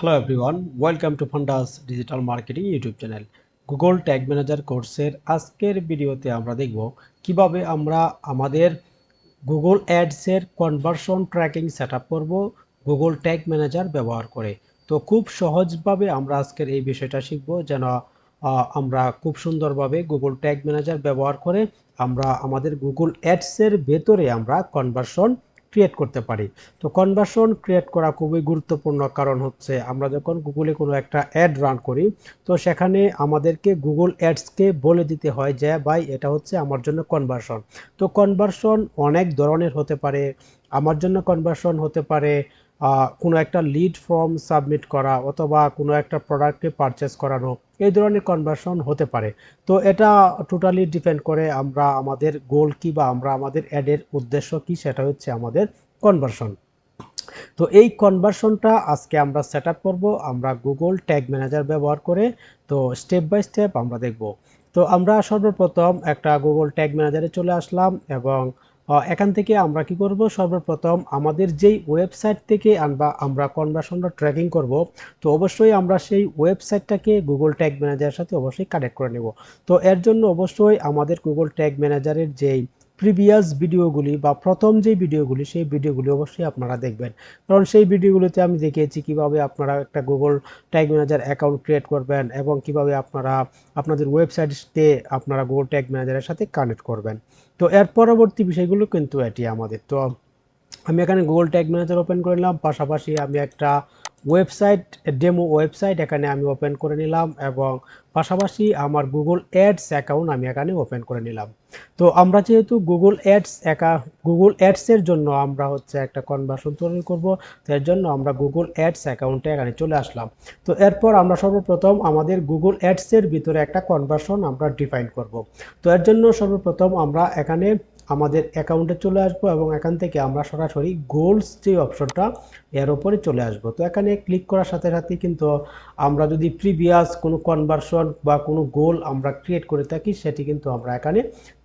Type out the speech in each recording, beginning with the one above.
Hello everyone welcome to Fundas digital marketing YouTube channel Google tag manager কোর্সের আজকের ভিডিওতে আমরা দেখব কীভাবে আমরা আমাদের গুগল অ্যাডসের কনভার্সন ট্র্যাকিং সেট আপ করব গুগল ট্যাগ ম্যানেজার ব্যবহার করে। তো খুব সহজভাবে আমরা আজকের এই বিষয়টা শিখব যেন আমরা খুব সুন্দরভাবে গুগল ট্যাগ ম্যানেজার ব্যবহার করে আমরা আমাদের গুগল অ্যাডসের ভেতরে আমরা কনভার্সন ক্রিয়েট করতে পারি। তো কনভার্সন ক্রিয়েট করা খুবই গুরুত্বপূর্ণ কারণ হচ্ছে, আমরা যখন গুগলে কোনো একটা অ্যাড রান করি, তো সেখানে আমাদেরকে গুগল অ্যাডসকে বলে দিতে হয় যে, ভাই, এটা হচ্ছে আমার জন্য কনভার্সন তো কনভার্সন অনেক ধরনের হতে পারে, আমার জন্য কনভার্সন হতে পারে কোনো একটা লিড ফর্ম সাবমিট করা অথবা কোনো একটা প্রোডাক্টকে পারচেস করানো। এই ধরনের কনভার্সন হতে পারে। তো এটা টোটালি ডিপেন্ড করে আমরা আমাদের গোল কি বা আমরা আমাদের অ্যাডের উদ্দেশ্য কি, সেটা হচ্ছে আমাদের কনভার্সন তো এই কনভার্সনটা আজকে আমরা সেট আপ করব, আমরা গুগল ট্যাগ ম্যানেজার ব্যবহার করে, তো স্টেপ বাই স্টেপ আমরা দেখব। তো আমরা সর্বপ্রথম একটা গুগল ট্যাগ ম্যানেজারে চলে আসলাম এবং এখান থেকে আমরা কি করব? সর্বপ্রথম আমাদের যেই ওয়েবসাইট থেকে আনবা, আমরা কনভার্সনটা ট্র্যাকিং করব। তো অবশ্যই আমরা সেই ওয়েবসাইটটাকে গুগল ট্যাগ ম্যানেজারের সাথে অবশ্যই কানেক্ট করে নেব। তো এর জন্য অবশ্যই আমাদের গুগল ট্যাগ ম্যানেজারের যেই প্রিভিয়াস ভিডিওগুলি বা প্রথম যে ভিডিওগুলি সেই ভিডিওগুলি অবশ্যই আপনারা দেখবেন। কারণ সেই ভিডিওগুলিতে আমি দেখিয়েছি কীভাবে আপনারা একটা Google tag manager account create করবেন এবং কীভাবে আপনারা আপনাদের ওয়েবসাইটে আপনারা গুগল ট্যাগ ম্যানেজারের সাথে কানেক্ট করবেন। তো এর পরবর্তী বিষয়গুলো কিন্তু এটি আমাদের। তো আমি এখানে গুগল ট্যাগ ম্যানেজার ওপেন করে নিলাম, পাশাপাশি আমি একটা ওয়েবসাইট ডেমো ওয়েবসাইট এখানে আমি ওপেন করে নিলাম এবং পাশাপাশি আমার গুগল অ্যাডস অ্যাকাউন্ট আমি এখানে ওপেন করে নিলাম। তো আমরা যেহেতু গুগল অ্যাডস একা গুগল অ্যাডসের জন্য আমরা হচ্ছে একটা কনভার্সন তৈরি করব, তো এর জন্য আমরা গুগল অ্যাডস অ্যাকাউন্টে এখানে চলে আসলাম। তো এরপর আমরা সর্বপ্রথম আমাদের গুগল অ্যাডসের ভিতরে একটা কনভার্সন আমরা ডিফাইন করব। তো এর জন্য সর্বপ্রথম আমরা এখানে আমাদের অ্যাকাউন্টে চলে আসব এবং এখান থেকে আমরা সরাসরি গোলস যে অপশনটা, এর ওপরে চলে আসব। তো এখানে ক্লিক করার সাথে সাথে কিন্তু আমরা যদি প্রিভিয়াস কোনো কনভার্সন বা কোনো গোল আমরা ক্রিয়েট করে থাকি, সেটি কিন্তু আমরা এখানে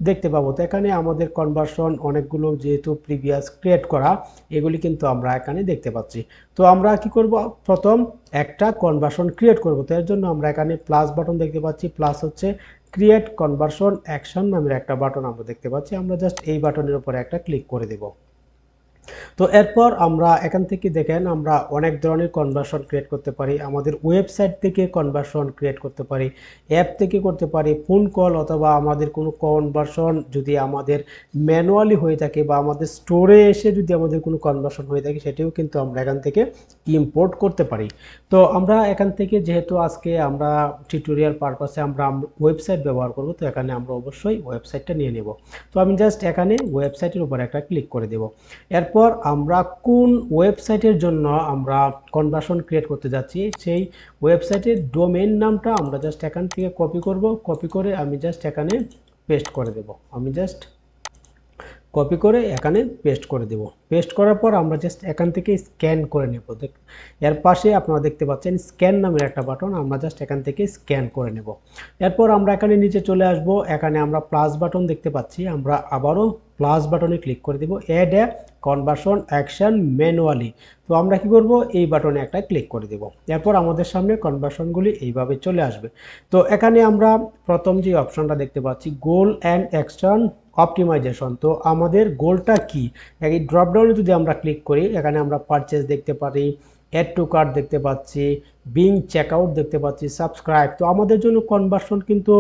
দেখতে পাবো। তো এখানে আমাদের কনভার্সন অনেকগুলো যেহেতু প্রিভিয়াস ক্রিয়েট করা, এগুলি কিন্তু আমরা এখানে দেখতে পাচ্ছি। তো আমরা কি করব? প্রথম একটা কনভার্সন ক্রিয়েট করব। তো এর জন্য আমরা এখানে প্লাস বাটন দেখতে পাচ্ছি। প্লাস হচ্ছে ক্রিয়েট কনভার্সন অ্যাকশন নামের একটা বাটন আমরা দেখতে পাচ্ছি। আমরা জাস্ট এই বাটনের উপরে একটা ক্লিক করে দেব। তো এরপর আমরা এখান থেকে দেখেন আমরা অনেক ধরনের কনভার্সন ক্রিয়েট করতে পারি, আমাদের ওয়েবসাইট থেকে কনভার্সন ক্রিয়েট করতে পারি অ্যাপ থেকে করতে পারি ফোন কল অথবা আমাদের কোনো কনভার্সন যদি আমাদের ম্যানুয়ালি হয়ে থাকে বা আমাদের স্টোরে এসে যদি আমাদের কোনো কনভার্সন হয়ে থাকে সেটিও কিন্তু আমরা এখান থেকে ইম্পোর্ট করতে পারি। তো আমরা এখান থেকে যেহেতু আজকে আমরা টিউটোরিয়াল পারপাসে আমরা ওয়েবসাইট ব্যবহার করব, তো এখানে আমরা অবশ্যই ওয়েবসাইটটা নিয়ে নেব। তো আমি জাস্ট এখানে ওয়েবসাইটের উপর একটা ক্লিক করে দেব। এরপর আমরা কোন ওয়েবসাইটের জন্য আমরা কনভার্সন ক্রিয়েট করতে যাচ্ছি, সেই ওয়েবসাইটের ডোমেন নামটা আমরা জাস্ট এখান থেকে কপি করব কপি করে আমি জাস্ট এখানে পেস্ট করে দেব। আমি জাস্ট কপি করে এখানে পেস্ট করে দেব। পেস্ট করার পর আমরা জাস্ট এখান থেকে স্ক্যান করে নেব। এর পাশে আপনারা দেখতে পাচ্ছেন স্ক্যান নামের একটা বাটন আমরা জাস্ট এখান থেকে স্ক্যান করে নেব। এরপর আমরা এখানে নিচে চলে আসব, এখানে আমরা প্লাস বাটন দেখতে পাচ্ছি, আমরা আবারও প্লাস বাটনে ক্লিক করে দেব। Add a conversion action manually তো আমরা কি করব? এই বাটনে একটা ক্লিক করে দেব। এরপর আমাদের সামনে কনভার্সনগুলি এইভাবে চলে আসবে। তো এখানে আমরা প্রথম যে অপশনটা দেখতে পাচ্ছি গোল অ্যান্ড অ্যাকশন অপটিমাইজেশন তো আমাদের গোলটা কি? এই ড্রপডাউনে যদি আমরা ক্লিক করি, এখানে আমরা পারচেস দেখতে পারি অ্যাড টু কার্ড দেখতে পাচ্ছি বিং চেকআউট দেখতে পাচ্ছি সাবস্ক্রাইব তো আমাদের জন্য কনভার্সন কিন্তু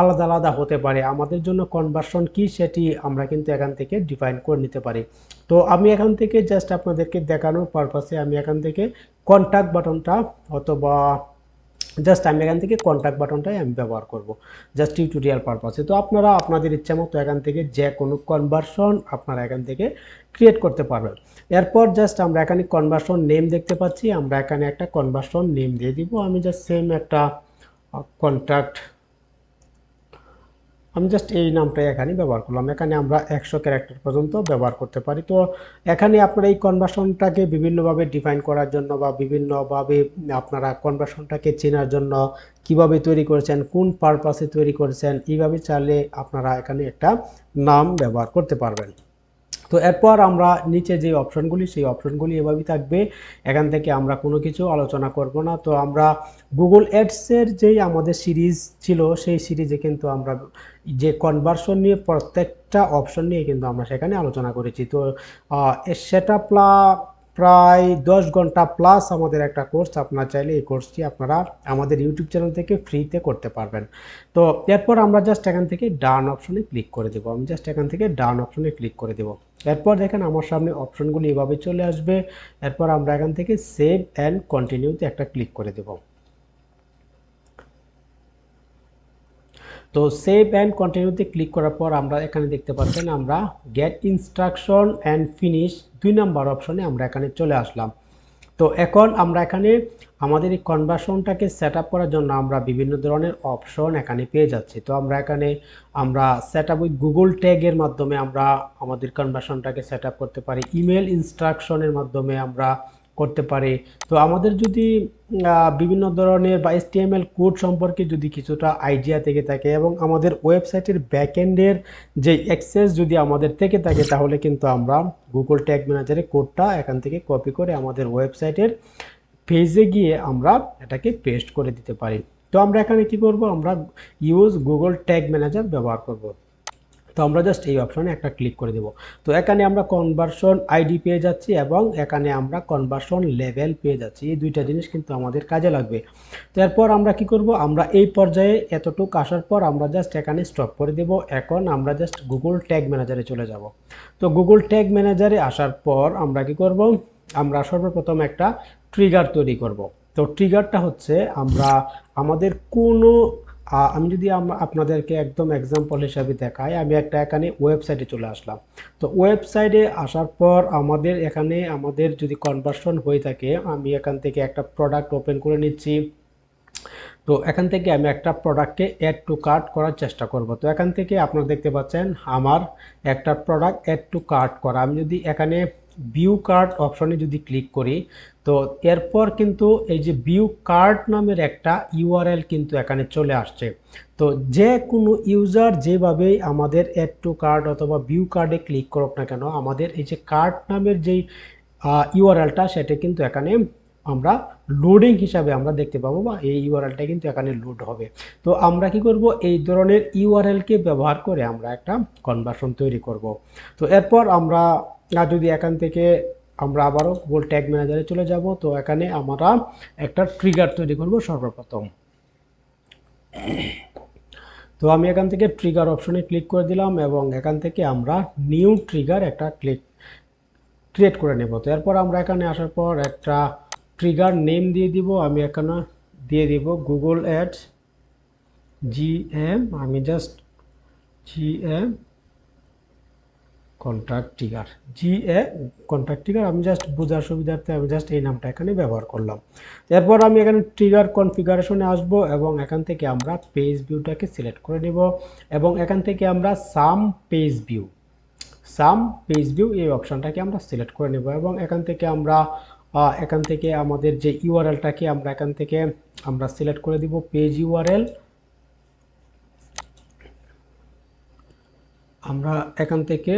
আলাদা আলাদা হতে পারে। আমাদের জন্য কনভার্সন কি সেটি আমরা কিন্তু এখান থেকে ডিফাইন করে নিতে পারি। তো আমি এখান থেকে জাস্ট আপনাদেরকে দেখানোর পারপাসে আমি এখান থেকে কন্ট্যাক্ট বাটনটা অথবা জাস্ট আমি এখান থেকে কন্ট্যাক্ট বাটনটাই আমি ব্যবহার করব। জাস্ট টিউটোরিয়াল পারপাসে তো আপনারা আপনাদের ইচ্ছা মতো এখান থেকে যে কোনো কনভার্সন আপনারা এখান থেকে ক্রিয়েট করতে পারবেন। এরপর জাস্ট আমরা এখানে কনভার্সন নেম দেখতে পাচ্ছি। আমরা এখানে একটা কনভার্সন নেম দিয়ে দিব। আমি জাস্ট সেম একটা কন্ট্যাক্ট আমি জাস্ট এই নামটাই এখানে ব্যবহার করলাম। এখানে আমরা একশো ক্যারেক্টার পর্যন্ত ব্যবহার করতে পারি। তো এখানে আপনারা এই কনভার্সনটাকে বিভিন্নভাবে ডিফাইন করার জন্য বা বিভিন্নভাবে আপনারা কনভার্সনটাকে চেনার জন্য কীভাবে তৈরি করেছেন, কোন পারপাসে তৈরি করেছেন, এইভাবে চাইলে আপনারা এখানে একটা নাম ব্যবহার করতে পারবেন। তো এরপর আমরা নিচে যে অপশনগুলি, সেই অপশনগুলি এভাবেই থাকবে। এখান থেকে আমরা কোনো কিছু আলোচনা করব না। তো আমরা গুগল অ্যাডসের যেই আমাদের সিরিজ ছিল, সেই সিরিজে কিন্তু আমরা যে কনভার্সন নিয়ে প্রত্যেকটা অপশন নিয়ে কিন্তু আমরা সেখানে আলোচনা করেছি। তো সেটা প্লা প্রায় দশ ঘণ্টা প্লাস আমাদের একটা কোর্স আপনার চাইলে এই কোর্সটি আপনারা আমাদের ইউটিউব চ্যানেল থেকে ফ্রিতে করতে পারবেন। তো এরপর আমরা জাস্ট এখান থেকে ডান অপশনে ক্লিক করে দেবো। আমি জাস্ট এখান থেকে ডান অপশনে ক্লিক করে দেবো। এরপর দেখেন আমার সামনে অপশনগুলি এভাবে চলে আসবে। এরপর আমরা এখান থেকে সেভ অ্যান্ড কন্টিনিউতে একটা ক্লিক করে দেব। তো সেভ অ্যান্ড কন্টিনিউতে ক্লিক করার পর আমরা এখানে দেখতে পাচ্ছেন আমরা গেট ইনস্ট্রাকশন অ্যান্ড ফিনিশ দুই নাম্বার অপশনে আমরা এখানে চলে আসলাম। তো এখন আমরা এখানে আমাদের এই কনভার্সনটাকে সেট করার জন্য আমরা বিভিন্ন ধরনের অপশন এখানে পেয়ে যাচ্ছি। তো আমরা এখানে আমরা সেট আপ উইথ গুগল ট্যাগের মাধ্যমে আমরা আমাদের কনভার্সনটাকে সেট করতে পারি। ইমেল ইনস্ট্রাকশনের মাধ্যমে আমরা করতে পারি। তো আমাদের যদি বিভিন্ন ধরনের বা এসটিএমএল কোড সম্পর্কে যদি কিছুটা আইডিয়া থেকে থাকে এবং আমাদের ওয়েবসাইটের ব্যাকএন্ডের যে অ্যাক্সেস যদি আমাদের থেকে থাকে, তাহলে কিন্তু আমরা গুগল ট্যাগ ম্যানেজারের কোডটা এখান থেকে কপি করে আমাদের ওয়েবসাইটের পেজে গিয়ে আমরা এটাকে পেস্ট করে দিতে পারি। তো আমরা এখানে কি করব? আমরা ইউজ গুগল ট্যাগ ম্যানেজার ব্যবহার করব। তো আমরা জাস্ট এই অপশনে একটা ক্লিক করে দেব। তো এখানে আমরা কনভার্সন আইডি পেয়ে যাচ্ছি এবং এখানে আমরা কনভার্সন লেভেল পেয়ে যাচ্ছি। এই দুইটা জিনিস কিন্তু আমাদের কাজে লাগবে। তো এরপর আমরা কি করব? আমরা এই পর্যায়ে এতটুকু আসার পর আমরা জাস্ট এখানে স্টপ করে দেব। এখন আমরা জাস্ট গুগল ট্যাগ ম্যানেজারে চলে যাব। তো গুগল ট্যাগ ম্যানেজারে আসার পর আমরা কি করব? আমরা সর্বপ্রথম একটা ট্রিগার তৈরি করব। তো ট্রিগারটা হচ্ছে আমরা আমাদের কোনো আমি যদি আপনাদেরকে একদম এক্সাম্পল হিসাবে দেখাই, আমি একটা এখানে ওয়েবসাইটে চলে আসলাম। তো ওয়েবসাইটে আসার পর আমাদের এখানে আমাদের যদি কনভার্সন হয়ে থাকে, আমি এখান থেকে একটা প্রোডাক্ট ওপেন করে নিচ্ছি। তো এখান থেকে আমি একটা প্রোডাক্টকে অ্যাড টু কার্ট করার চেষ্টা করব। তো এখান থেকে আপনারা দেখতে পাচ্ছেন, আমার একটা প্রোডাক্ট অ্যাড টু কার্ট করা। আমি যদি এখানে ভিউ কার্ড অপশনে যদি ক্লিক করি, তো এরপর কিন্তু এই যে ভিউ কার্ড নামের একটা ইউআরএল কিন্তু এখানে চলে আসছে। তো যে কোনো ইউজার যেভাবেই আমাদের অ্যাড টু কার্ড অথবা ভিউ কার্ডে ক্লিক করুক না কেন, আমাদের এই যে কার্ড নামের যেই ইউআরএলটা সেটা কিন্তু এখানে আমরা লোডিং হিসাবে আমরা দেখতে পাবো বা এই ইউআরএলটা কিন্তু এখানে লোড হবে। তো আমরা কি করব? এই ধরনের ইউআরএলকে ব্যবহার করে আমরা একটা কনভার্সন তৈরি করব। তো এরপর আমরা আহ, যদি এখান থেকে আমরা আবারও গুগল ট্যাগ ম্যানেজারে চলে যাব তো এখানে আমরা একটা ট্রিগার তৈরি করব সর্বপ্রথম। তো আমি এখান থেকে ট্রিগার অপশনে ক্লিক করে দিলাম এবং এখান থেকে আমরা নিউ ট্রিগার একটা ক্লিক ক্রিয়েট করে নেব। তো এরপর আমরা এখানে আসার পর একটা ট্রিগার নেম দিয়ে দিব। আমি এখানে দিয়ে দিব গুগল অ্যাডস জি এম আমি just G M contract trigger G A contract trigger আমি জাস্ট বোঝার সুবিধার্থে আমি জাস্ট এই নামটা এখানে ব্যবহার করলাম। এরপর আমি এখানে ট্রিগার কনফিগারেশনে আসব এবং এখান থেকে আমরা পেজ ভিউটাকে সিলেক্ট করে নেব এবং এখান থেকে আমরা some page view some page view এই অপশনটাকে আমরা সিলেক্ট করে নেব এবং এখান থেকে আমরা এখান থেকে আমাদের যে ইউআরএলটাকে আমরা এখান থেকে আমরা সিলেক্ট করে দিব পেজ ইউআরএল আমরা এখান থেকে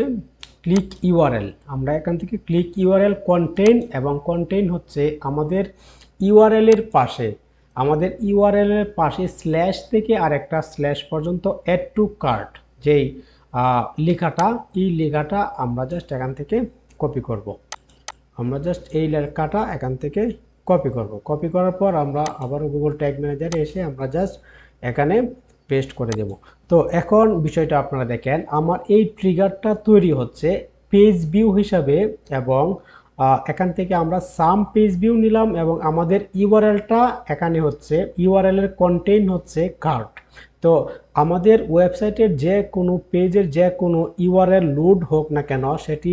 ক্লিক ইউআরএল আমরা এখান থেকে ক্লিক ইউআরএল কন্টেইন এবং কন্টেইন হচ্ছে আমাদের ইউআরএল এর পাশে। আমাদের ইউআরএল এর পাশে স্ল্যাশ থেকে আরেকটা স্ল্যাশ পর্যন্ত অ্যাড টু কার্ট যেই লেখাটা, এই লেখাটা আমরা জাস্ট এখান থেকে কপি করব। আমরা জাস্ট এই লেখাটা এখান থেকে কপি করব। কপি করার পর আমরা আবারও গুগল ট্যাগ ম্যানেজারে এসে আমরা জাস্ট এখানে পেস্ট করে দেব। তো এখন বিষয়টা আপনারা দেখেন, আমার এই ট্রিগারটা তৈরি হচ্ছে পেজ ভিউ হিসাবে এবং এখান থেকে আমরা সাম পেজ ভিউ নিলাম এবং আমাদের ইউআরএলটা এখানে হচ্ছে ইউআরএল এর কন্টেইন হচ্ছে কার্ট তো আমাদের ওয়েবসাইটের যে কোনো পেজের যে কোনো ইউআরএল লোড হোক না কেন, সেটি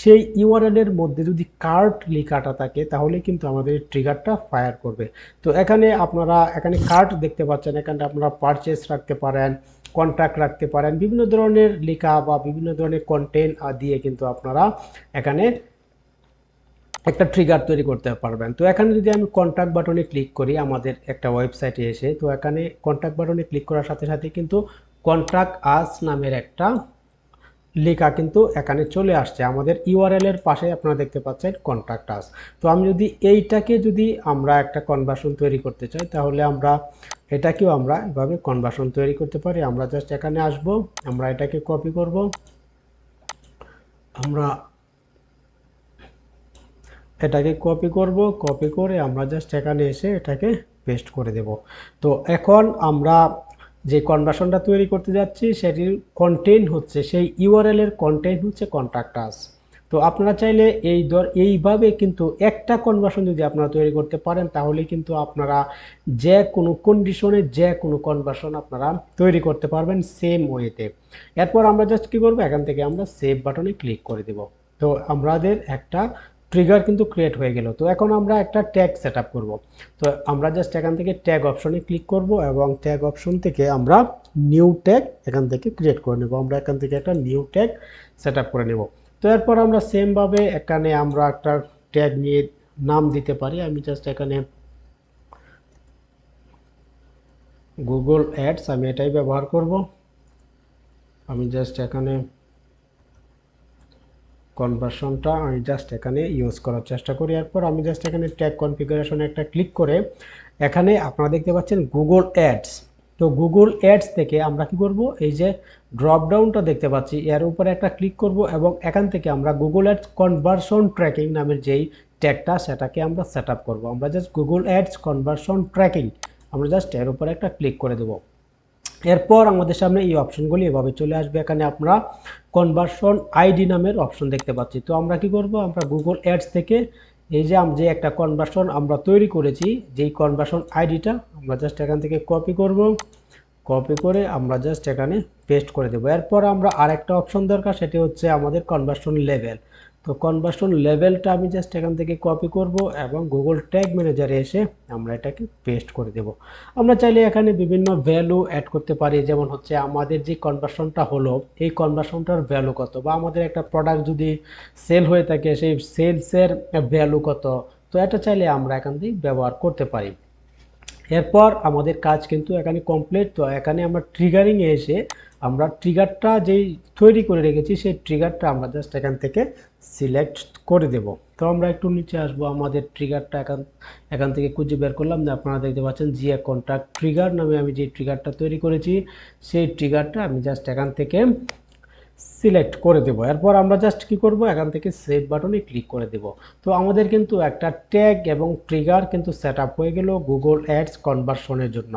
সেই ইউআরএল এর মধ্যে যদি কার্ট লেখাটা থাকে, তাহলে কিন্তু আমাদের ট্রিগারটা ফায়ার করবে। তো এখানে আপনারা, এখানে কার্ট দেখতে পাচ্ছেন, এখানে আপনারা পারচেস রাখতে পারেন কন্ট্যাক্ট রাখতে পারেন, বিভিন্ন ধরনের লেখা বা বিভিন্ন ধরনের কন্টেন্ট দিয়ে কিন্তু আপনারা এখানে একটা ট্রিগার তৈরি করতে পারবেন। তো এখানে যদি আমি কন্ট্যাক্ট বাটনে ক্লিক করি আমাদের একটা ওয়েবসাইটে এসে, তো এখানে কন্ট্যাক্ট বাটনে ক্লিক করার সাথে সাথে কিন্তু কন্ট্যাক্ট আস নামের একটা লেখা কিন্তু এখানে চলে আসছে। আমাদের ইউআরএল এর পাশে আপনারা দেখতে পাচ্ছেন কন্ট্যাক্ট আস তো আমি যদি এইটাকে যদি আমরা একটা কনভার্সন তৈরি করতে চাই, তাহলে আমরা এটাকেও আমরা এভাবে কনভার্সন তৈরি করতে পারি। আমরা জাস্ট এখানে আসব, আমরা এটাকে কপি করব। আমরা এটাকে কপি করব কপি করে আমরা জাস্ট এখানে এসে এটাকে পেস্ট করে দেব। তো এখন আমরা যে কনভার্সনটা তৈরি করতে যাচ্ছি, সেটির কন্টেন্ট হচ্ছে, সেই ইউআরএল এর কন্টেন্ট হচ্ছে কন্ট্যাক্ট আস তো আপনারা চাইলে এই দর এইভাবে কিন্তু একটা কনভার্সন যদি আপনারা তৈরি করতে পারেন, তাহলে কিন্তু আপনারা যে কোনো কন্ডিশনে যে কোনো কনভার্সন আপনারা তৈরি করতে পারবেন সেম ওয়েতে এরপর আমরা জাস্ট কী করব? এখান থেকে আমরা সেভ বাটনে ক্লিক করে দেব। তো আমাদের একটা ট্রিগার কিন্তু ক্রিয়েট হয়ে গেল। তো এখন আমরা একটা ট্যাগ সেট আপ করব। তো আমরা জাস্ট এখান থেকে ট্যাগ অপশনে ক্লিক করব এবং ট্যাগ অপশন থেকে আমরা নিউ ট্যাগ এখান থেকে ক্রিয়েট করে নেব। আমরা এখান থেকে একটা নিউ ট্যাগ সেট আপ করে নেব। তো এরপর আমরা সেমভাবে এখানে আমরা একটা ট্যাগ নিয়ে নাম দিতে পারি। আমি জাস্ট এখানে গুগল অ্যাডস আমি এটাই ব্যবহার করব। আমি জাস্ট এখানে কনভার্সনটা আমি জাস্ট এখানে ইউজ করার চেষ্টা করি। এরপর আমি জাস্ট এখানে ট্যাগ কনফিগারেশনে একটা ক্লিক করে এখানে আপনারা দেখতে পাচ্ছেন গুগল অ্যাডস তো গুগল অ্যাডস থেকে আমরা কি করব? এই যে ড্রপ ডাউনটা দেখতে পাচ্ছি, এর উপরে একটা ক্লিক করব এবং এখান থেকে আমরা গুগল অ্যাডস কনভার্সন ট্র্যাকিং নামের যেই ট্যাগটা সেটাকে আমরা সেট আপ করব। আমরা just Google ads conversion tracking আমরা জাস্ট এর উপরে একটা ক্লিক করে দেবো। এরপর আমাদের সামনে এই অপশনগুলি এভাবে চলে আসবে। এখানে আমরা কনভার্সন আইডি নামের অপশন দেখতে পাচ্ছি। তো আমরা কি করব? আমরা গুগল অ্যাডস থেকে এই যে যে একটা কনভার্সন আমরা তৈরি করেছি, যেই কনভার্সন আইডিটা আমরা জাস্ট এখান থেকে কপি করব। কপি করে আমরা জাস্ট এখানে পেস্ট করে দেবো। এরপর আমরা আরেকটা অপশন দরকার, সেটি হচ্ছে আমাদের কনভার্সন লেভেল তো কনভার্সন লেভেলটা আমি জাস্ট এখান থেকে কপি করব এবং গুগল ট্যাগ ম্যানেজারে এসে আমরা এটাকে পেস্ট করে দেব। আমরা চাইলে এখানে বিভিন্ন ভ্যালু অ্যাড করতে পারি, যেমন হচ্ছে আমাদের যে কনভার্সনটা হলো, এই কনভার্সনটার ভ্যালু কত? বা আমাদের একটা প্রোডাক্ট যদি সেল হয়ে থাকে, সেই সেলসের ভ্যালু কত? তো এটা চাইলে আমরা এখান থেকে ব্যবহার করতে পারি। এরপর আমাদের কাজ কিন্তু এখানে কমপ্লিট তো এখানে আমরা ট্রিগারিংয়ে এসে আমরা ট্রিগারটা যেই তৈরি করে রেখেছি, সেই ট্রিগারটা আমরা জাস্ট এখান থেকে সিলেক্ট করে দেব। তো আমরা একটু নিচে আসব, আমাদের ট্রিগারটা এখান এখান থেকে খুঁজে বের করলাম। যে আপনারা দেখতে পাচ্ছেন জিয়া কন্ট্রাক্ট ট্রিগার নামে আমি যে ট্রিগারটা তৈরি করেছি, সেই ট্রিগারটা আমি জাস্ট এখান থেকে সিলেক্ট করে দেব। এরপর আমরা জাস্ট কি করব? এখান থেকে সেভ বাটনে ক্লিক করে দেব। তো আমাদের কিন্তু একটা ট্যাগ এবং ট্রিগার কিন্তু সেট হয়ে গেল গুগল অ্যাডস কনভার্সনের জন্য।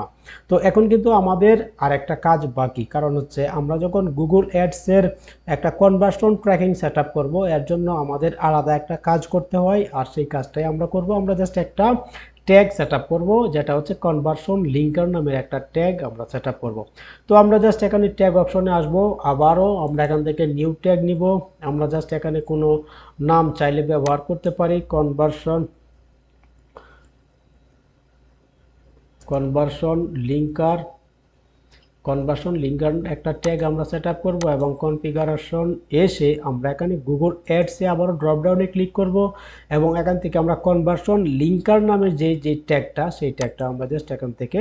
তো এখন কিন্তু আমাদের আর একটা কাজ বাকি, কারণ হচ্ছে আমরা যখন গুগল অ্যাডসের একটা কনভার্সন ট্র্যাকিং সেট আপ করব, এর জন্য আমাদের আলাদা একটা কাজ করতে হয়, আর সেই কাজটাই আমরা করব। আমরা জাস্ট একটা ট্যাগ সেট আপ করব, যেটা হচ্ছে কনভার্সন লিঙ্কার নামের একটা ট্যাগ আমরা সেট আপ করব। তো আমরা জাস্ট এখানে ট্যাগ অপশনে আসব, আবারও আমরা এখান থেকে নিউ ট্যাগ নিব। আমরা জাস্ট এখানে কোনো নাম চাইলে ব্যবহার করতে পারি conversion conversion linker conversion linker একটা ট্যাগ আমরা সেট আপ করব এবং কনফিগারেশন এসে আমরা এখানে গুগল অ্যাডসে আবারও ড্রপডাউনে ক্লিক করব এবং এখান থেকে আমরা কনভার্সন লিঙ্কার নামে যে যে ট্যাগটা সেই ট্যাগটা আমরা জাস্ট এখান থেকে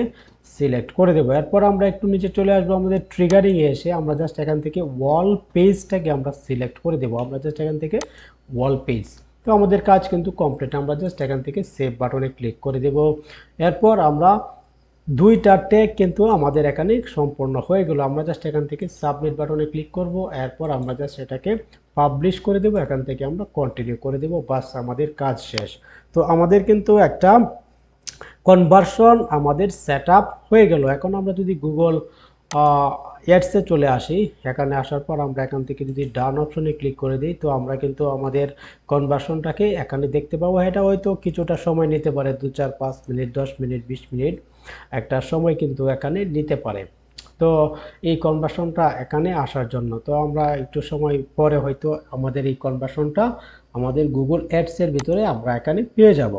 সিলেক্ট করে দেবো। এরপর আমরা একটু নিচে চলে আসব আমাদের ট্রিগারিংয়ে এসে আমরা জাস্ট এখান থেকে ওয়াল পেজটাকে আমরা সিলেক্ট করে দেবো। আমরা জাস্ট এখান থেকে ওয়াল পেজ তো আমাদের কাজ কিন্তু কমপ্লিট আমরা জাস্ট এখান থেকে সেভ বাটনে ক্লিক করে দেব। এরপর আমরা দুইটা ট্যাগ কিন্তু আমাদের এখানে সম্পূর্ণ হয়ে গেল। আমরা জাস্ট এখান থেকে সাবমিট বাটনে ক্লিক করব। এরপর আমরা জাস্ট এটাকে পাবলিশ করে দেব। এখান থেকে আমরা কন্টিনিউ করে দেব। বাস আমাদের কাজ শেষ। তো আমাদের কিন্তু একটা কনভার্সন আমাদের সেট হয়ে গেল। এখন আমরা যদি গুগল অ্যাডসে চলে আসি, এখানে আসার পর আমরা এখান থেকে যদি ডান অপশনে ক্লিক করে দিই, তো আমরা কিন্তু আমাদের কনভার্সনটাকে এখানে দেখতে পাবো। এটা হয়তো কিছুটা সময় নিতে পারে। দু চার, পাঁচ মিনিট, দশ মিনিট, বিশ মিনিট। একটা সময় কিন্তু এখানে নিতে পারে। তো এই কনভার্সনটা এখানে আসার জন্য, তো আমরা একটু সময় পরে হয়তো আমাদের এই কনভার্সনটা আমাদের গুগল অ্যাডসের ভিতরে আমরা এখানে পেয়ে যাব।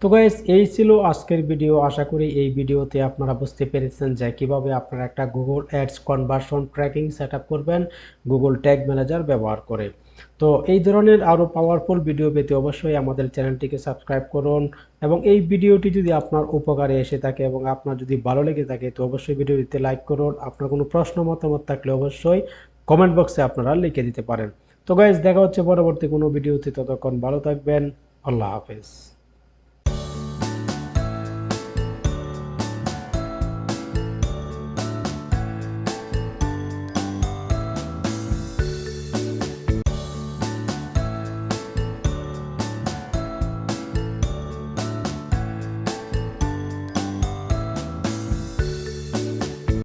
তো গাইস এই ছিল আজকের ভিডিও আশা করি এই ভিডিওতে আপনারা বুঝতে পেরেছেন যে কীভাবে আপনারা একটা Google ads conversion tracking set করবেন গুগল ট্যাগ ম্যানেজার ব্যবহার করে। তো এই ধরনের আরও পাওয়ারফুল ভিডিও পেতে অবশ্যই আমাদের চ্যানেলটিকে সাবস্ক্রাইব করুন এবং এই ভিডিওটি যদি আপনার উপকারে এসে থাকে এবং আপনার যদি ভালো লেগে থাকে, তো অবশ্যই ভিডিওটিতে লাইক করুন। আপনার কোনো প্রশ্ন, মতামত থাকলে অবশ্যই কমেন্ট বক্সে আপনারা লিখে দিতে পারেন। তো গাইজ দেখা হচ্ছে পরবর্তী কোনো ভিডিওতে ততক্ষণ ভালো থাকবেন। আল্লাহ হাফেজ।